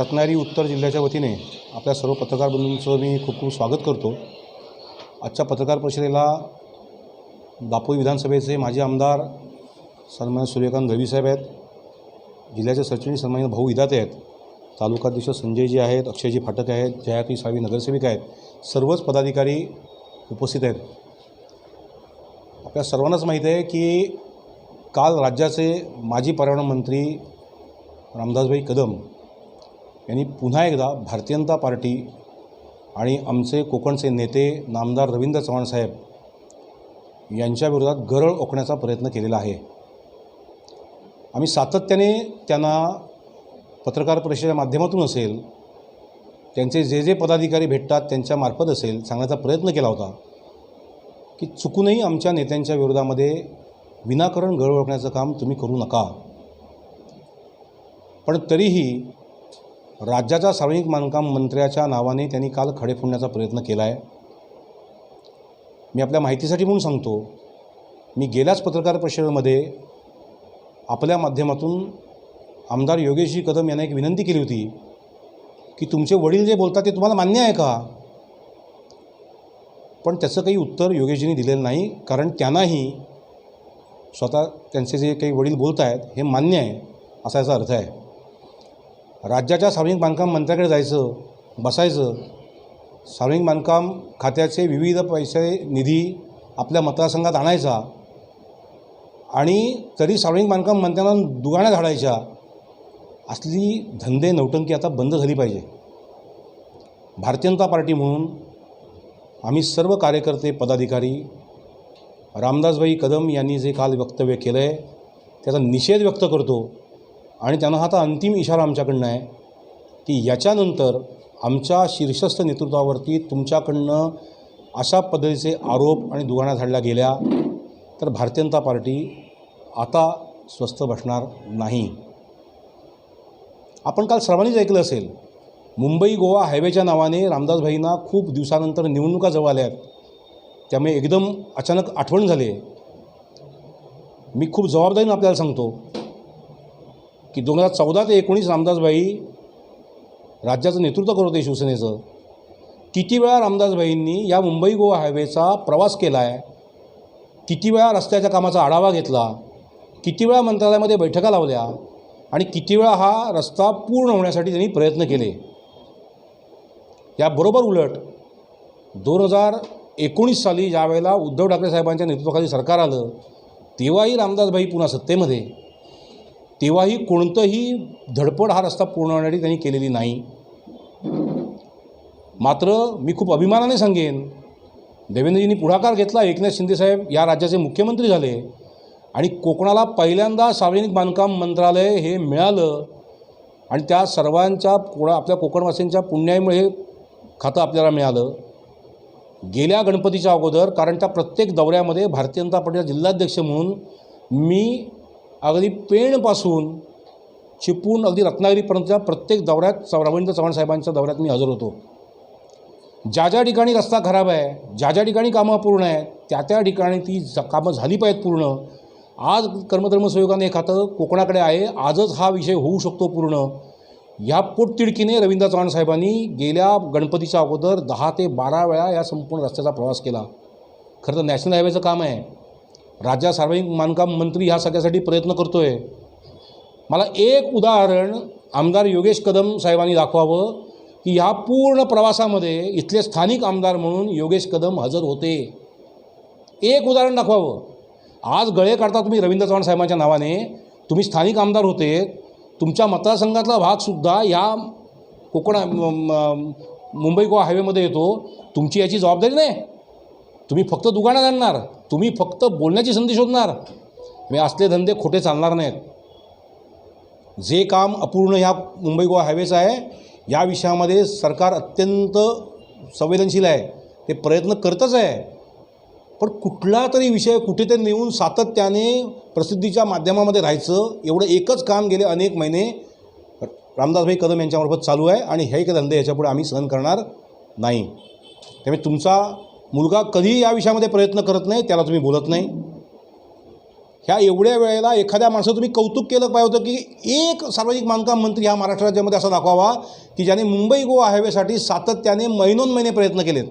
रत्नागिरी उत्तर जिल्ह्याच्या वतीने आपल्या सर्व पत्रकार बंधूंचं मी खूप खूप स्वागत करतो. आजच्या पत्रकार परिषदेला दापोली विधानसभेचे माजी आमदार सन्मान सूर्यकांत रवीसाहेब आहेत. जिल्ह्याचे सरचिटणीस सन्मान भाऊ इदाते आहेत. तालुकाध्यक्ष संजयजी आहेत अक्षयजी फाटक आहेत जयाती सावी नगरसेविका आहेत. सर्वच पदाधिकारी उपस्थित आहेत. आपल्या सर्वांनाच माहीत आहे की काल राज्याचे माजी पर्यावरण मंत्री रामदासभाई कदम यांनी पुन्हा एकदा भारतीय जनता पार्टी आणि आमचे कोकणचे नेते नामदार रवींद्र चव्हाण साहेब यांच्या विरोधात गरळ ओकण्याचा प्रयत्न केलेला आहे. आम्ही सातत्याने त्यांना पत्रकार परिषदेच्या माध्यमातून असेल त्यांचे जे जे पदाधिकारी भेटतात त्यांच्यामार्फत असेल सांगण्याचा प्रयत्न केला होता की चुकूनही आमच्या नेत्यांच्या विरोधामध्ये विनाकारण गळ ओळखण्याचं काम तुम्ही करू नका. पण तरीही राज्याच्या सार्वजनिक बांधकाम मंत्र्याच्या नावाने त्यांनी काल खडे फोडण्याचा प्रयत्न केला आहे मी आपल्या माहितीसाठी म्हणून सांगतो मी गेल्याच पत्रकार परिषदेमध्ये आपल्या माध्यमातून आमदार योगेशजी कदम यांना एक विनंती केली होती की तुमचे वडील जे बोलतात ते तुम्हाला मान्य आहे का? पण त्याचं काही उत्तर योगेशजींनी दिलेलं नाही कारण त्यांनाही स्वतः त्यांचे जे काही वडील बोलत आहेत हे मान्य आहे असा याचा अर्थ आहे. राज्याच्या सार्वजनिक बांधकाम मंत्र्याकडे जायचं बसायचं. सार्वजनिक बांधकाम खात्याचे विविध पैसे निधी आपल्या मतदारसंघात आणायचा आणि तरी सार्वजनिक बांधकाम मंत्र्यांना दुगाण्या झाडायच्या. असली धंदे नौटंकी आता बंद झाली पाहिजे. भारतीय जनता पार्टी म्हणून आम्ही सर्व कार्यकर्ते पदाधिकारी रामदासभाई कदम यांनी जे काल वक्तव्य केलं आहे त्याचा निषेध व्यक्त करतो. आणि त्यांना हा आता अंतिम इशारा आमच्याकडनं आहे की याच्यानंतर आमच्या शीर्षस्थ नेतृत्वावरती तुमच्याकडनं अशा पद्धतीचे आरोप आणि दुगाण्या झाडल्या गेल्या तर भारतीय जनता पार्टी आता स्वस्थ बसणार नाही. आपण काल सर्वांनीच ऐकलं असेल मुंबई गोवा हायवेच्या नावाने रामदासभाईंना खूप दिवसानंतर निवडणुका जवळ आल्या आहेत. त्यामुळे एकदम अचानक आठवण झाली आहे. मी खूप जबाबदारीनं आपल्याला सांगतो की दोन हजार चौदा ते एकोणीस रामदासबाई राज्याचं नेतृत्व करत होते शिवसेनेचं. किती वेळा रामदासबाईंनी या मुंबई गोवा हायवेचा प्रवास केला आहे किती वेळा रस्त्याच्या कामाचा आढावा घेतला किती वेळा मंत्रालयामध्ये बैठका लावल्या आणि किती वेळा हा रस्ता पूर्ण होण्यासाठी त्यांनी प्रयत्न केले. याबरोबर उलट दोन हजार एकोणीस साली ज्यावेळेला उद्धव ठाकरे साहेबांच्या नेतृत्वाखाली सरकार आलं तेव्हाही रामदासबाई पुन्हा सत्तेमध्ये. तेव्हाही कोणतंही धडपड हा रस्ता पूर्ण होण्यासाठी त्यांनी केलेली नाही. मात्र मी खूप अभिमानाने सांगेन देवेंद्रजींनी पुढाकार घेतला एकनाथ शिंदेसाहेब या राज्याचे मुख्यमंत्री झाले आणि कोकणाला पहिल्यांदा सार्वजनिक बांधकाम मंत्रालय हे मिळालं आणि त्या सर्वांच्या कोणा आपल्या कोकणवासीयांच्या पुण्याईमुळे हे खातं आपल्याला मिळालं. गेल्या गणपतीच्या अगोदर कारण त्या प्रत्येक दौऱ्यामध्ये भारतीय जनता पार्टीचा जिल्हाध्यक्ष म्हणून मी अगदी पेणपासून चिपळूण अगदी रत्नागिरीपर्यंतच्या प्रत्येक दौऱ्यात रवींद्र चव्हाण साहेबांच्या दौऱ्यात मी हजर होतो. ज्या ज्या ठिकाणी रस्ता खराब आहे ज्या ज्या ठिकाणी कामं पूर्ण आहेत त्या त्या ठिकाणी ती ज- कामं झाली पाहिजेत पूर्ण. आज कर्मधर्म सहयोगाने हे खातं कोकणाकडे आहे. आजच हा विषय होऊ शकतो पूर्ण. ह्या पोटतिडकीने रवींद्र चव्हाण साहेबांनी गेल्या गणपतीच्या अगोदर दहा ते बारा वेळा या संपूर्ण रस्त्याचा प्रवास केला. खरं तर नॅशनल हायवेचं काम आहे. राज्यात सार्वजनिक बांधकाम मंत्री ह्या सगळ्यासाठी प्रयत्न करतो आहे मला एक उदाहरण आमदार योगेश कदम साहेबांनी दाखवावं की ह्या पूर्ण प्रवासामध्ये इथले स्थानिक आमदार म्हणून योगेश कदम हजर होते. एक उदाहरण दाखवावं. आज गळे काढता तुम्ही रवींद्र चव्हाण साहेबांच्या नावाने तुम्ही स्थानिक आमदार होते तुमच्या मतदारसंघातला भागसुद्धा या कोकण मुंबई गोवा हायवेमध्ये येतो तुमची याची जबाबदारी नाही? तुम्ही फक्त दुकानात आणणार तुम्ही फक्त बोलण्याची संधी शोधणार. मी असले धंदे खोटे चालणार नाहीत. जे काम अपूर्ण ह्या मुंबई गोवा हायवेचं आहे या विषयामध्ये सरकार अत्यंत संवेदनशील आहे. ते प्रयत्न करतच आहे. पण कुठला तरी विषय कुठेतरी नेऊन सातत्याने प्रसिद्धीच्या माध्यमामध्ये राहायचं एवढं एकच काम गेले अनेक महिने रामदासभाई कदम यांच्यामार्फत चालू आहे आणि हे एक धंदे याच्यापुढे आम्ही सहन करणार नाही. त्यामुळे तुमचा मुलगा कधीही या विषयामध्ये प्रयत्न करत नाही त्याला तुम्ही बोलत नाही. ह्या एवढ्या वेळेला एखाद्या माणसाचं तुम्ही कौतुक केलं पाहिजे होतं की एक सार्वजनिक बांधकाम मंत्री हा महाराष्ट्र राज्यामध्ये असा दाखवावा की ज्याने मुंबई गोवा हायवेसाठी सातत्याने महिनोन महिने प्रयत्न केलेत.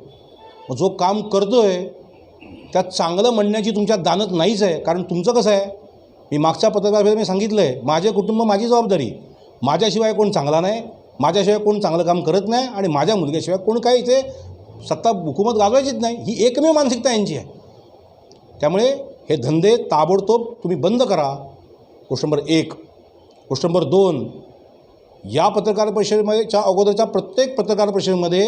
मग जो काम करतो आहे त्यात चांगलं म्हणण्याची तुमच्या दानत नाहीच आहे. कारण तुमचं कसं आहे? मी मागच्या पत्रकार मी सांगितलं आहे माझे कुटुंब माझी जबाबदारी. माझ्याशिवाय कोण चांगला नाही माझ्याशिवाय कोण चांगलं काम करत नाही आणि माझ्या मुलग्याशिवाय कोण काही इथे सत्ता हुकूमत गाजवायचीच नाही ही एकमेव मानसिकता यांची आहे. त्यामुळे हे धंदे ताबडतोब तुम्ही बंद करा. गोष्ट नंबर एक गोष्ट नंबर दोन या पत्रकार परिषदेमध्येच्या अगोदरच्या प्रत्येक पत्रकार परिषदेमध्ये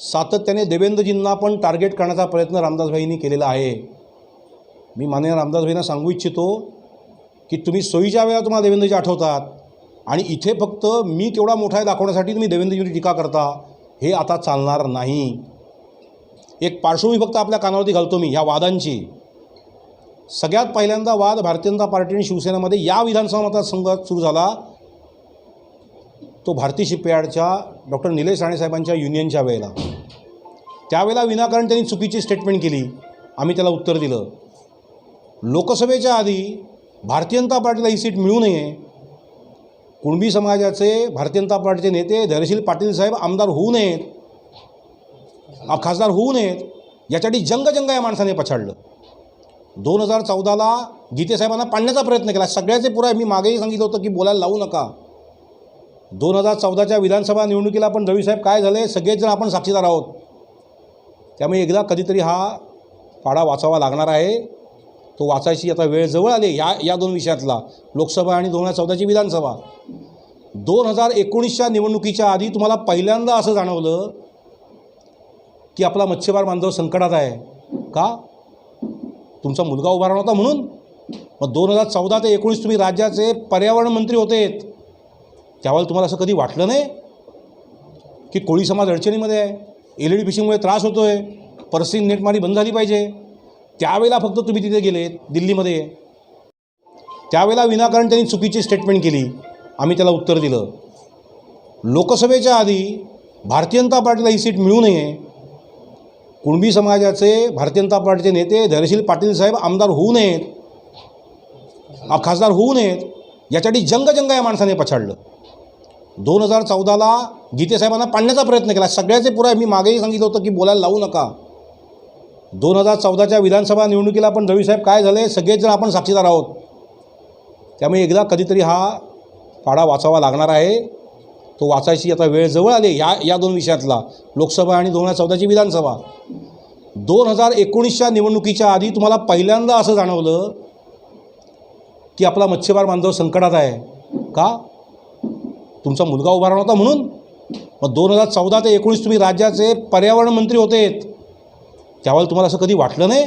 सातत्याने देवेंद्रजींना पण टार्गेट करण्याचा प्रयत्न रामदासभाईंनी केलेला आहे. मी माननीय रामदासभाईंना सांगू इच्छितो की तुम्ही सोयीच्या वेळा तुम्हाला देवेंद्रजी आठवतात आणि इथे फक्त मी केवढा मोठा आहे दाखवण्यासाठी तुम्ही देवेंद्रजींची टीका करता हे आता चालणार नाही. एक पार्श्वभूमी फक्त आपल्या कानावरती घालतो मी ह्या वादांची. सगळ्यात पहिल्यांदा वाद भारतीय जनता पार्टी आणि शिवसेनेमध्ये या विधानसभा मतदारसंघात सुरू झाला. तो भारती शिपयार्डच्या डॉक्टर निलेश राणेसाहेबांच्या युनियनच्या वेळेला. त्यावेळेला विनाकारण त्यांनी चुकीची स्टेटमेंट केली. आम्ही त्याला उत्तर दिलं. लोकसभेच्या आधी भारतीय जनता पार्टीला ही सीट मिळू नये. कुणबी समाजाचे भारतीय जनता पार्टीचे नेते धैर्यशील पाटील साहेब आमदार होऊ नयेत. खासदार होऊ नयेत. याच्यासाठी जंगजंग या माणसाने पछाडलं. दोन हजार चौदाला गीतेसाहेबांना पाडण्याचा प्रयत्न केला. सगळ्याचे पुरा मी मागेही सांगितलं होतं की बोलायला लावू नका. दोन हजार चौदाच्या विधानसभा निवडणुकीला पण रवीसाहेब काय झाले? सगळेच जण आपण साक्षीदार आहोत. त्यामुळे एकदा कधीतरी हा पाडा वाचावा लागणार आहे. तो वाचायची आता वेळ जवळ आली या या दोन विषयातला. लोकसभा आणि दोन हजार चौदाची विधानसभा. दोन हजार एकोणीसच्या निवडणुकीच्या आधी तुम्हाला पहिल्यांदा असं जाणवलं की आपला मच्छीमार बांधव संकटात आहे. का? तुमचा मुलगा उभा राहणार होता म्हणून. मग दोन हजार चौदा ते एकोणीस तुम्ही राज्याचे पर्यावरण मंत्री होते. त्यावेळेला तुम्हाला असं कधी वाटलं नाही? की कोळी समाज अडचणीमध्ये आहे. एल ई डी फिशिंगमुळे त्रास होतो आहे पर्सिंग नेटमारी बंद झाली पाहिजे. त्यावेळेला फक्त तुम्ही तिथे गेलेत दिल्लीमध्ये. त्यावेळेला विनाकारण त्यांनी चुकीची स्टेटमेंट केली. आम्ही त्याला उत्तर दिलं. लोकसभेच्या आधी भारतीय जनता पार्टीला ही सीट मिळू नये. कुणबी समाजाचे भारतीय जनता पार्टीचे नेते धैर्यशील पाटील साहेब आमदार होऊ नयेत खासदार होऊ नयेत याच्यासाठी जंगजंग या माणसाने पछाडलं. दोन हजार चौदाला गीतेसाहेबांना पाडण्याचा प्रयत्न केला. सगळ्याचे पुराय मी मागेही सांगितलं होतं की बोलायला लावू नका. दोन हजार चौदाच्या विधानसभा निवडणुकीला पण रवीसाहेब काय झाले सगळेच जण आपण साक्षीदार आहोत. त्यामुळे एकदा कधीतरी हा पाडा वाचावा लागणार आहे. तो वाचायची आता वेळ जवळ आली या या दोन विषयातला लोकसभा आणि दोन हजार चौदाची विधानसभा. दोन हजार एकोणीसच्या निवडणुकीच्या आधी तुम्हाला पहिल्यांदा असं जाणवलं की आपला मच्छीमार बांधव संकटात आहे. का? तुमचा मुलगा उभा राहणार होता म्हणून. मग दोन हजार चौदा ते एकोणीस तुम्ही राज्याचे पर्यावरण मंत्री होते. त्यावेळेला तुम्हाला असं कधी वाटलं नाही?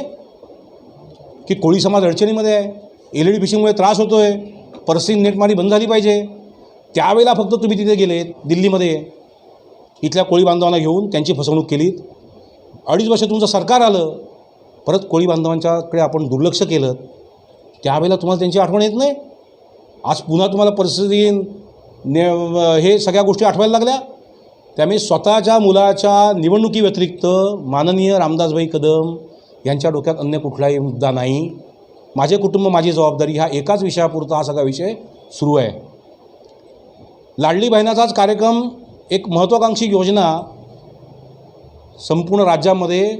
की कोळी समाज अडचणीमध्ये आहे. एल ई डी फिशिंगमुळे त्रास होतो आहे पर्सिंग नेटमारी बंद झाली पाहिजे. त्यावेळेला फक्त तुम्ही तिथे गेलेत दिल्लीमध्ये. इथल्या कोळी बांधवांना घेऊन त्यांची फसवणूक केलीत. अडीच वर्ष तुमचं सरकार आलं परत कोळी बांधवांच्याकडे आपण दुर्लक्ष केलं. त्यावेळेला तुम्हाला त्यांची आठवण येत नाही? आज पुन्हा तुम्हाला परिस्थिती ने हे सगळ्या गोष्टी आठवायला लागल्या? त्यामुळे स्वतःच्या मुलाच्या निवडणुकीव्यतिरिक्त माननीय रामदासभाई कदम यांच्या डोक्यात अन्य कुठलाही मुद्दा नाही. माझे कुटुंब माझी जबाबदारी हा एकाच विषयापुरता हा सगळा विषय सुरू आहे. लाडली बहिणाचाच कार्यक्रम एक महत्त्वाकांक्षी योजना संपूर्ण राज्यामध्ये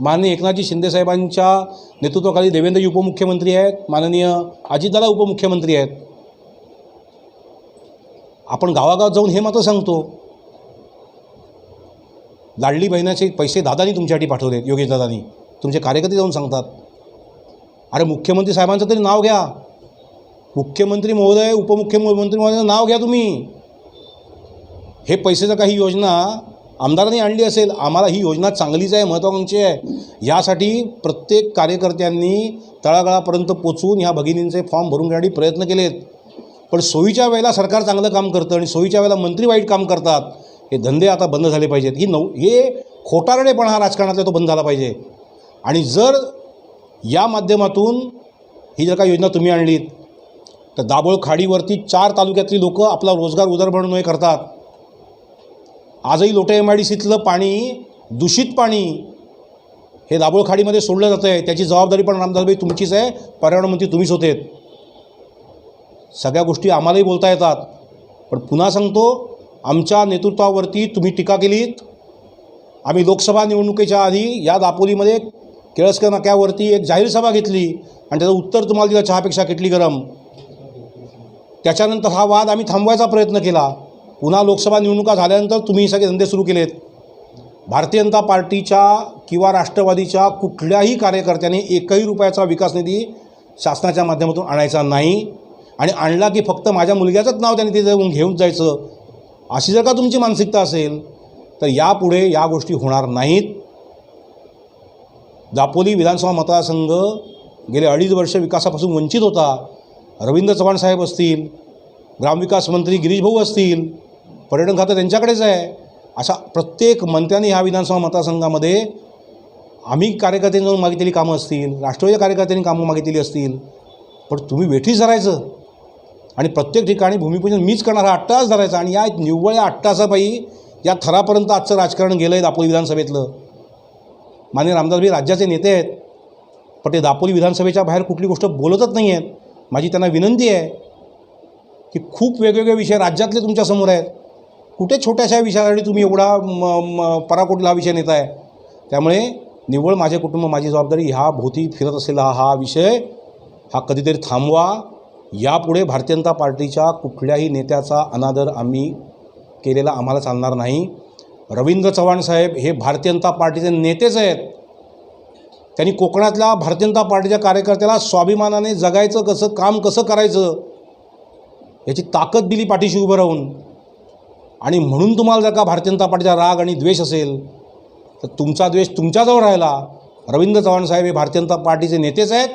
माननीय एकनाथजी शिंदेसाहेबांच्या नेतृत्वाखाली देवेंद्रजी उपमुख्यमंत्री आहेत माननीय अजितदादा उपमुख्यमंत्री आहेत. आपण गावागावात जाऊन हे मात्र सांगतो लाडली बहिणाचे पैसे दादानी तुमच्यासाठी पाठवलेत योगेश दादानी. तुमचे कार्यकर्ते जाऊन सांगतात. अरे मुख्यमंत्री साहेबांचं तरी नाव घ्या. मुख्यमंत्री महोदय उपमुख्यमंत्री महोदयाचं नाव घ्या तुम्ही. हे पैसेचं काही योजना आमदारांनी आणली असेल. आम्हाला ही योजना चांगलीच आहे महत्त्वाकांक्षी आहे. यासाठी प्रत्येक कार्यकर्त्यांनी तळागाळापर्यंत पोचून ह्या भगिनींचे फॉर्म भरून घेण्यासाठी प्रयत्न केलेत. पण सोयीच्या वेळेला सरकार चांगलं काम करतं आणि सोयीच्या वेळेला मंत्री वाईट काम करतात हे धंदे आता बंद झाले पाहिजेत. ही नऊ हे खोटारडेपणा हा राजकारणातला तो बंद झाला पाहिजे. आणि जर या माध्यमातून ही जर का योजना तुम्ही आणलीत तर दाभोळ खाडीवरती चार तालुक्यातली लोक आपला रोजगार उदरभरणोय करतात. आजही लोटे एम आय डी सीतलं पाणी दूषित पाणी हे दाभोळ खाडीमध्ये सोडलं जातं आहे त्याची जबाबदारी पण रामदासबाई तुमचीच आहे. पर्यावरण मंत्री तुम्हीच होते. सगळ्या गोष्टी आम्हालाही बोलता येतात. पण पुन्हा सांगतो आमच्या नेतृत्वावरती तुम्ही टीका केलीत. आम्ही लोकसभा निवडणुकीच्या आधी या दापोलीमध्ये केळसकर नाक्यावरती एक जाहीर सभा घेतली आणि त्याचं उत्तर तुम्हाला दिलं चहापेक्षा किटली गरम. त्याच्यानंतर हा वाद आम्ही थांबवायचा प्रयत्न केला. पुन्हा लोकसभा निवडणुका झाल्यानंतर तुम्ही सगळे धंदे सुरू केलेत. भारतीय जनता पार्टीच्या किंवा राष्ट्रवादीच्या कुठल्याही कार्यकर्त्याने एकही रुपयाचा विकास निधी शासनाच्या माध्यमातून आणायचा नाही. आणि आणला की फक्त माझ्या मुलग्याचंच नाव त्यांनी तिथे जाऊन घेऊन जायचं. अशी जर का तुमची मानसिकता असेल तर यापुढे या गोष्टी होणार नाहीत. दापोली विधानसभा मतदारसंघ गेले अडीच वर्ष विकासापासून वंचित होता. रवींद्र चव्हाण साहेब असतील ग्रामविकास मंत्री गिरीश भाऊ असतील पर्यटन खातं त्यांच्याकडेच आहे. अशा प्रत्येक मंत्र्यांनी ह्या विधानसभा मतदारसंघामध्ये आम्ही कार्यकर्त्यांनी जाऊन मागितलेली कामं असतील राष्ट्रवादी कार्यकर्त्यांनी कामं मागितलेली असतील पण तुम्ही वेठीच धरायचं. आणि प्रत्येक ठिकाणी भूमिपूजन मीच करणार हा अट्टास धरायचा. आणि या निव्वळ या अट्टासापायी या थरापर्यंत आजचं राजकारण गेलं आहे दापोली विधानसभेतलं. मान्य रामदासभाई राज्याचे नेते आहेत पण ते दापोली विधानसभेच्या बाहेर कुठली गोष्ट बोलतच नाही आहेत माझी त्यांना विनंती आहे की खूप वेगवेगळे विषय राज्यातले तुमच्यासमोर आहेत. कुठे छोट्याशा विषयासाठी तुम्ही एवढा म म पराकोटीला हा विषय नेत आहे त्यामुळे निव्वळ माझे कुटुंब माझी जबाबदारी ह्या भोवती फिरत असलेला हा विषय हा कधीतरी थांबवा. यापुढे भारतीय जनता पार्टीच्या कुठल्याही नेत्याचा अनादर आम्ही केलेला आम्हाला चालणार नाही. रवींद्र चव्हाण साहेब हे भारतीय जनता पार्टीचे नेतेच आहेत. त्यांनी कोकणातल्या भारतीय जनता पार्टीच्या कार्यकर्त्याला स्वाभिमानाने जगायचं कसं काम कसं करायचं याची ताकद दिली पाठीशी उभं राहून. आणि म्हणून तुम्हाला जर का भारतीय जनता पार्टीचा राग आणि द्वेष असेल तर तुमचा द्वेष तुमच्याजवळ राहिला. रवींद्र चव्हाण साहेब हे भारतीय जनता पार्टीचे नेतेच आहेत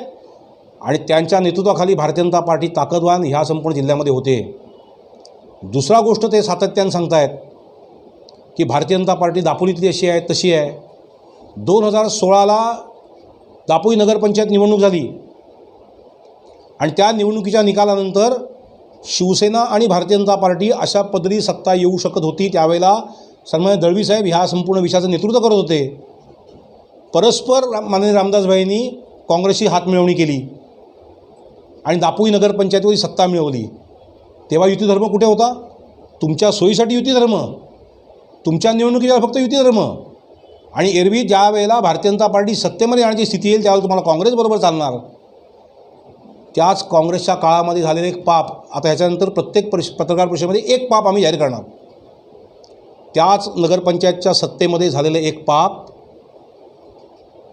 आणि त्यांच्या नेतृत्वाखाली भारतीय जनता पार्टी ताकदवान ह्या संपूर्ण जिल्ह्यामध्ये होते. दुसरा गोष्ट ते सातत्यानं सांगतायत की भारतीय जनता पार्टी दापोलीतली अशी आहे तशी आहे. दोन हजार सोळाला दापोई नगरपंचायत निवडणूक झाली. आणि त्या निवडणुकीच्या निकालानंतर शिवसेना आणि भारतीय जनता पार्टी अशा पदरी सत्ता येऊ शकत होती. त्यावेळेला सन्मान्य दळवी साहेब ह्या संपूर्ण विषयाचं नेतृत्व करत होते. परस्पर माननीय रामदासभाईंनी काँग्रेसची हातमिळवणी केली. आणि दापोई नगरपंचायतीवरही सत्ता मिळवली. तेव्हा युती धर्म कुठे होता? तुमच्या सोयीसाठी युती धर्म. तुमच्या निवडणुकीच्या फक्त युती धर्म. आणि एरवी ज्या वेळेला भारतीय जनता पार्टी सत्तेमध्ये येण्याची स्थिती येईल त्यावेळेला तुम्हाला काँग्रेसबरोबर चालणार. त्याच काँग्रेसच्या काळामध्ये झालेलं एक पाप आता ह्याच्यानंतर प्रत्येक परिष पत्रकार परिषदेमध्ये एक पाप आम्ही जाहीर करणार. त्याच नगरपंचायतच्या सत्तेमध्ये झालेलं एक पाप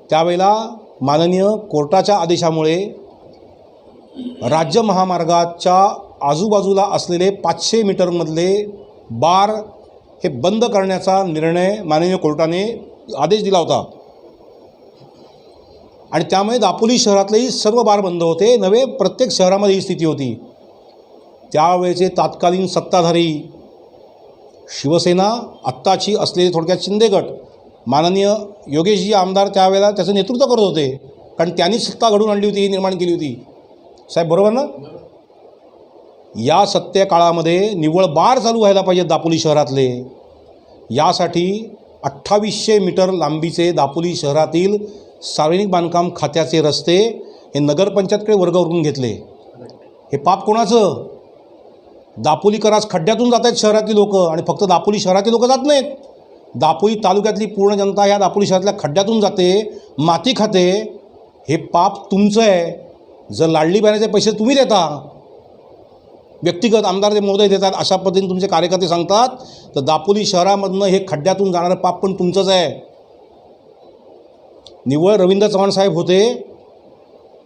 त्यावेळेला माननीय कोर्टाच्या आदेशामुळे राज्य महामार्गाच्या आजूबाजूला असलेले पाचशे मीटरमधले बार हे बंद करण्याचा निर्णय माननीय कोर्टाने आदेश दिला होता. आणि त्यामुळे दापोली शहरातलेही सर्व बार बंद होते. नव्हे प्रत्येक शहरामध्ये ही स्थिती होती. त्यावेळेचे तात्कालीन सत्ताधारी शिवसेना आत्ताची असलेले थोडक्यात शिंदेगट माननीय योगेशजी आमदार त्यावेळेला त्याचं नेतृत्व करत होते. कारण त्यांनी सत्ता घडून आणली होती निर्माण केली होती. साहेब बरोबर ना? या सत्य काळामध्ये निव्वळ बार चालू व्हायला पाहिजेत दापोली शहरातले. यासाठी अठ्ठावीसशे मीटर लांबीचे दापोली शहरातील सार्वजनिक बांधकाम खात्याचे रस्ते हे नगरपंचायतकडे वर्ग करून घेतले. हे पाप कोणाचं? दापोलीकरास खड्ड्यातून जात आहेत शहरातली लोक आणि फक्त दापोली शहरातली लोक जात नाहीत. दापोली तालुक्यातली पूर्ण जनता या दापोली शहरातल्या खड्ड्यातून जाते माती खाते. हे पाप तुमचं आहे. जर लाडली बहिणाचे पैसे तुम्ही देता व्यक्तिगत आमदार ते महोदय देतात अशा पद्धतीने तुमचे कार्यकर्ते सांगतात तर दापोली शहरामधनं हे खड्ड्यातून जाणारं पाप पण तुमचंच आहे. निव्वळ रवींद्र चव्हाण साहेब होते.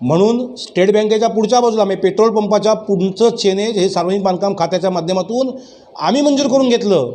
म्हणून स्टेट बँकेच्या पुढच्या बाजूला म्हणजे पेट्रोल पंपाच्या पुढचं चेनेज हे सार्वजनिक बांधकाम खात्याच्या माध्यमातून आम्ही मंजूर करून घेतलं.